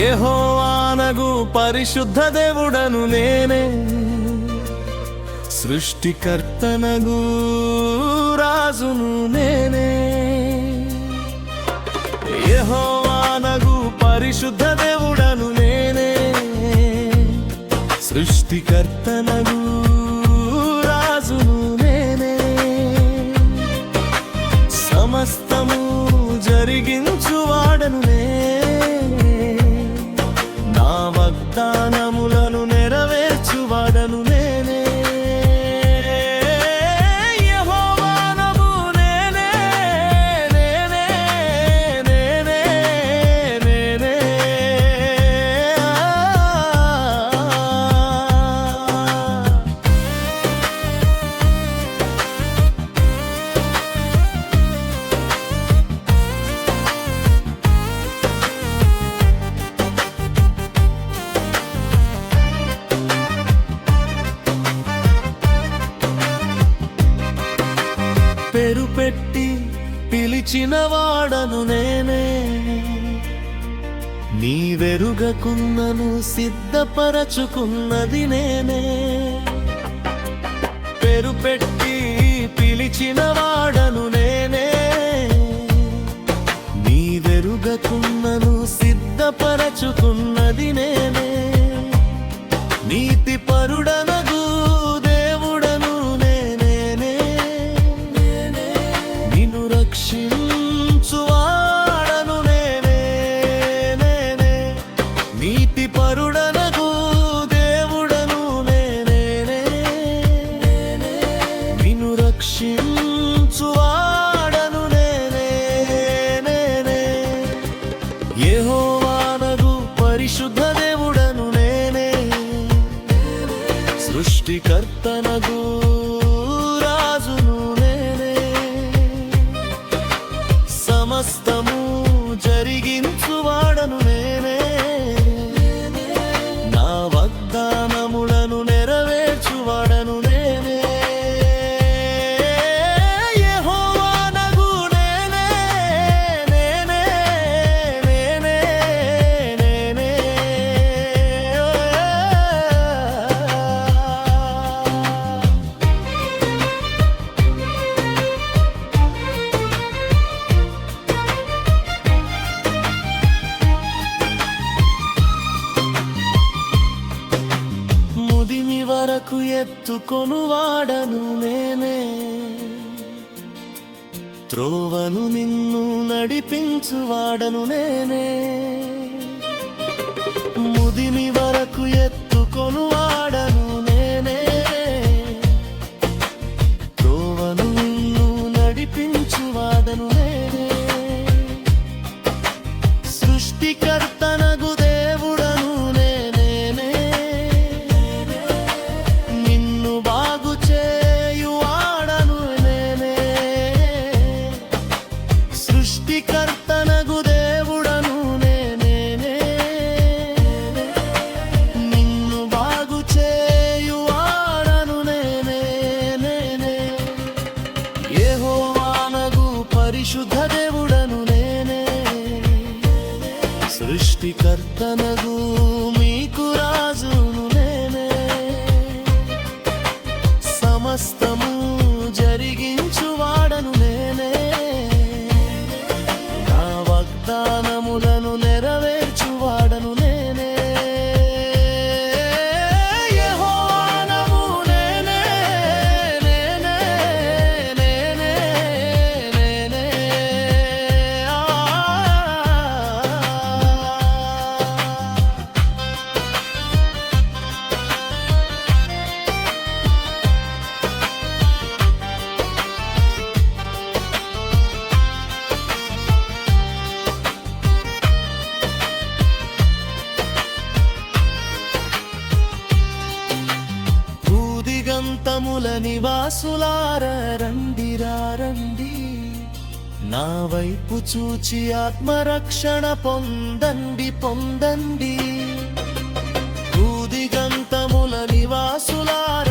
యెహోవానగు పరిశుద్ధ దేవుడను నేనే. సృష్టికర్తనగు రాజును నేనే. యెహోవానగు పరిశుద్ధ దేవుడను నేనే. సృష్టికర్తనగు రాజును నేనే. సమస్తము జరిగించువాడను నేనే. పిలిచిన వాడను నేనే. నీ వెరుగకున్నను సిద్ధపరచుకున్నది నేనే. పేరు పెట్టి పిలిచిన వాడను నేనే. నీ వెరుగకున్నను సిద్ధపరచుకున్నది నేనే. నీతి పరుడను సృష్టికర్తనగు ఎత్తుకొనువాడను నేనే. త్రోవను నిన్ను నడిపించువాడను నేనే. ముదిమి వరకు ఎత్తుకొనువాడను నివాసులార రండిరా రండి నా వైపు చూచి ఆత్మరక్షణ పొందండి పొందండి. భూదిగంతముల నివాసులార